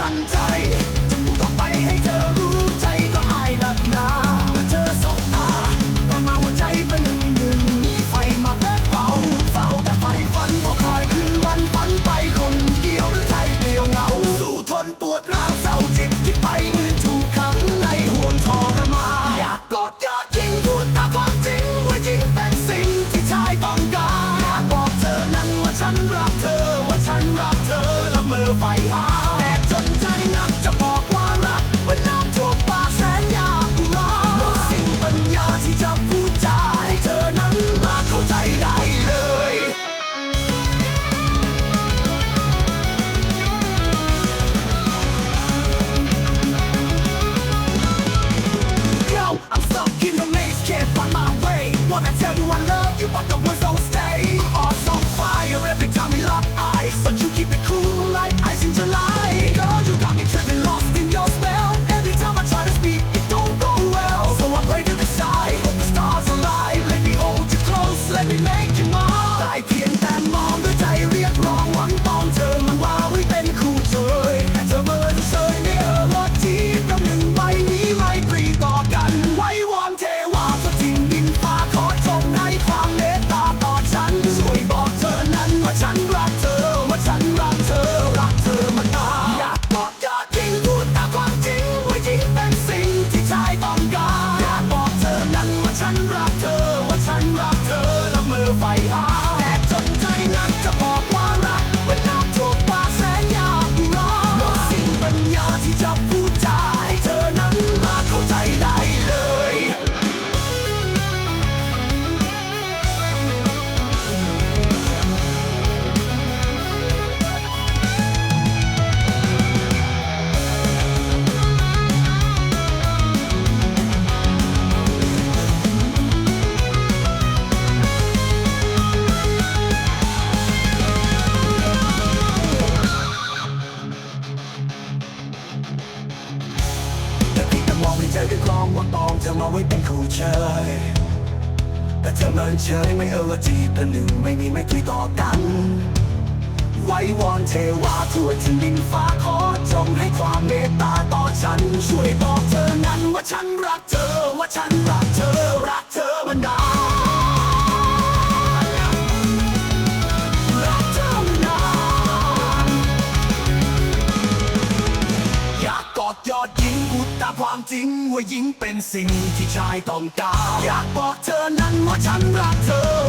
ตั้ใจจะพูดออกไปให้เธอรู้ใจก็อายหนักหนาเมื่อเธอสบตาก็มาหัวใจเป็นหนึ่งหนึ่งมีไฟมาแผดเาเฝ้าแต่ไฟฝันพอคลายคืนวันฝันไปคนเดียวหรือใจเดียวเหงาสู้ทนปวดร้าวเศร้าจิตที่ไปมือถูกขังในห่วทรมานอยากกอดยากยิงพูดตามควจริงว่าจริงเป็นสิ่งที่ชายต้องการอยากบอกเธอนั้นว่าฉันรักเธอว่าฉันรักเธอละเมอไปหา stop องเธมาไว้เป็นคู่เชยแต่เธอมันเชยไม่เออจีเป็นหนึ่งไม่มีไม่ตุยต่อกัน ไว้วอนเทวาทั่วถึงดินฟ้าขอจงให้ความเมตตาต่อฉัน ช่วยบอกเธอนั้นว่าฉันรักเธอว่าฉันรัก อกยอดหญิงอุดตาความจริงว่าหญิงเป็นสิ่งที่ชายต้องการอยากบอกเธอนั้นว่าฉันรักเธอ